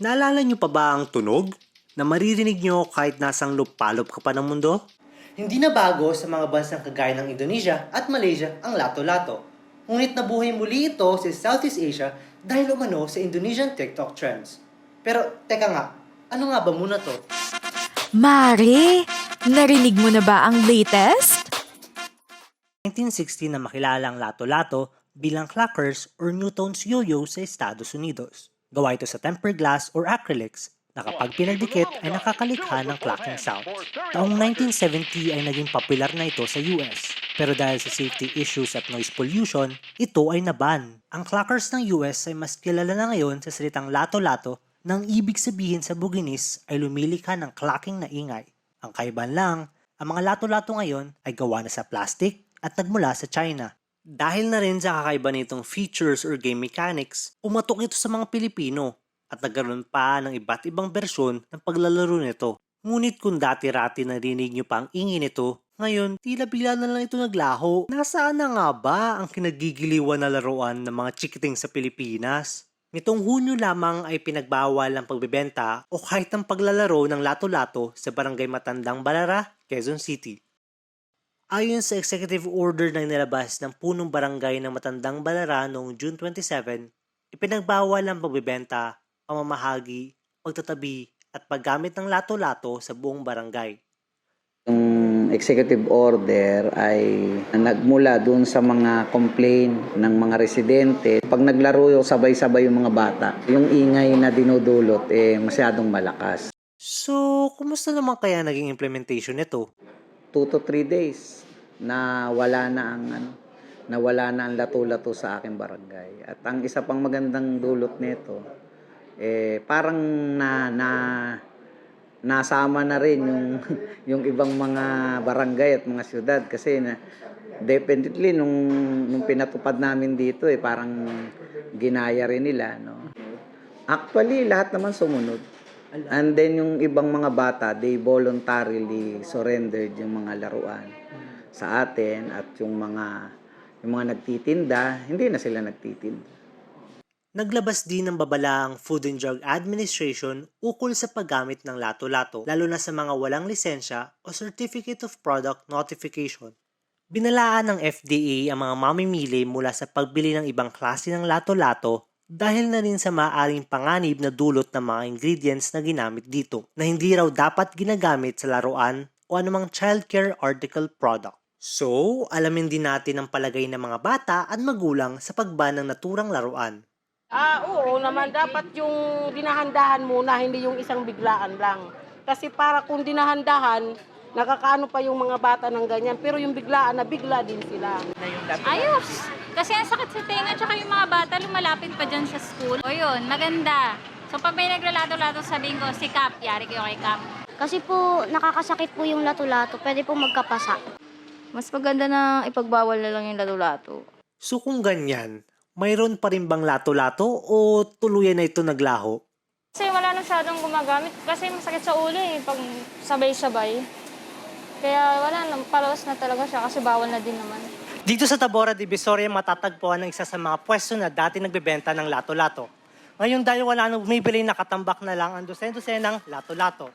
Naalala niyo pa ba ang tunog na maririnig niyo kahit nasang lupalop ka pa ng mundo? Hindi na bago sa mga bansang kagaya ng Indonesia at Malaysia ang lato-lato. Ngunit nabuhay muli ito sa Southeast Asia dahil umano sa Indonesian TikTok trends. Pero teka nga, ano nga ba muna to? Mare, narinig mo na ba ang latest? 1960 na makilala ang lato-lato bilang clackers or Newton's yo-yo sa Estados Unidos. Gawa ito sa tempered glass or acrylics na kapag pinagdikit ay nakakalikha ng clacking sound. Taong 1970 ay naging popular na ito sa US. Pero dahil sa safety issues at noise pollution, ito ay naban. Ang clackers ng US ay mas kilala na ngayon sa salitang lato-lato nang ibig sabihin sa Buginis ay lumilikha ng clacking na ingay. Ang kaiban lang, ang mga lato-lato ngayon ay gawa na sa plastic at nagmula sa China. Dahil na rin sa kakaiba nitong features or game mechanics, umatok ito sa mga Pilipino at nagkaroon pa ng iba't ibang bersyon ng paglalaro nito. Ngunit kung dati-rati narinig nyo pa ang ingin nito, ngayon tila bigla na lang ito naglaho. Nasaan na nga ba ang kinagigiliwan na laruan ng mga chikiting sa Pilipinas? Nitong Hunyo lamang ay pinagbawal ang pagbebenta o kahit ang paglalaro ng lato-lato sa Barangay Matandang Balara, Quezon City. Ayon sa executive order na nilabas ng punong barangay ng Matandang Balara noong June 27, ipinagbawal ang pagbebenta, pamamahagi, pagtatabi at paggamit ng lato-lato sa buong barangay. Yung executive order ay nagmula doon sa mga complaint ng mga residente. Pag naglaro yung sabay-sabay yung mga bata, yung ingay na dinudulot eh masyadong malakas. So, kumusta naman kaya naging implementation nito? 2 to 3 days na wala na ang ano, na wala na ang lato-lato sa aking barangay. At ang isa pang magandang dulot nito eh parang na na nasama na rin yung yung ibang mga barangay at mga syudad kasi na definitely nung nung pinatupad namin dito eh parang ginaya rin nila no. Actually lahat naman sumunod. And then yung ibang mga bata, they voluntarily surrendered yung mga laruan sa atin at yung mga yung mga nagtitinda, hindi na sila nagtitinda. Naglabas din ng babala ang Food and Drug Administration ukol sa paggamit ng lato-lato, lalo na sa mga walang lisensya o Certificate of Product Notification. Binalaan ng FDA ang mga mamimili mula sa pagbili ng ibang klase ng lato-lato dahil na rin sa maaaring panganib na dulot ng mga ingredients na ginamit dito na hindi raw dapat ginagamit sa laruan o anumang childcare article product. So, alamin din natin ang palagay ng mga bata at magulang sa pagban ng naturang laruan. Ah, oo naman dapat yung dinahandahan muna, hindi yung isang biglaan lang. Kasi para kung dinahandahan, nakakaano pa yung mga bata ng ganyan. Pero yung biglaan na bigla din sila. Ayos! Kasi ang sakit sa tenga, tsaka yung mga bata lumalapit pa dyan sa school. O yun, maganda. So pag may naglalato-lato, sabihin ko, si Cap, yari kayo kay Cap. Kasi po, nakakasakit po yung lato-lato. Pwede po magkapasa. Mas maganda na ipagbawal na lang yung lato-lato. So kung ganyan, mayroon pa rin bang lato-lato o tuluyan na ito naglaho? Kasi wala na masyadong gumagamit kasi masakit sa ulo eh pag sabay-sabay. Kaya wala na, palawas na talaga siya kasi bawal na din naman. Dito sa Tabora, Divisoria, matatagpuan ang isa sa mga pwesto na dati nagbebenta ng lato-lato. Ngayon dahil wala nang bumibili, nakatambak na lang ang dosen-dosen ng lato-lato.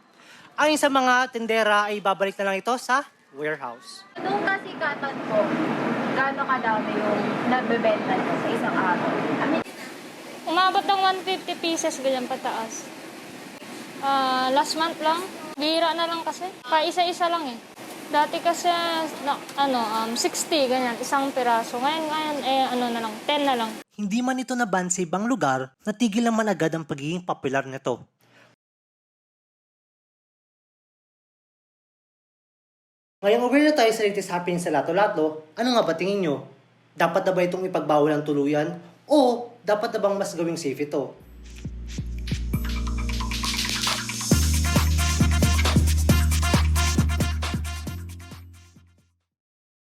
Ayon sa mga tindera ay babalik na lang ito sa warehouse. Doon kasi katon po, gaano kadami yung nabebenta niya sa isang araw. Umabot ng 150 pieces ganyan pataas. Ah, last month lang, bihira na lang kasi. Pa isa-isa lang eh. Dati kasi na, ano, um, 60 ganyan, isang piraso. Ngayon, ngayon eh ano na lang, 10 na lang. Hindi man ito naban sa ibang lugar, natigil naman agad ang pagiging popular nito. Ngayong aware na tayo sa latest happening sa Lato-Lato, ano nga ba tingin nyo? Dapat na ba itong ipagbawal ang tuluyan? O dapat na bang mas gawing safe ito?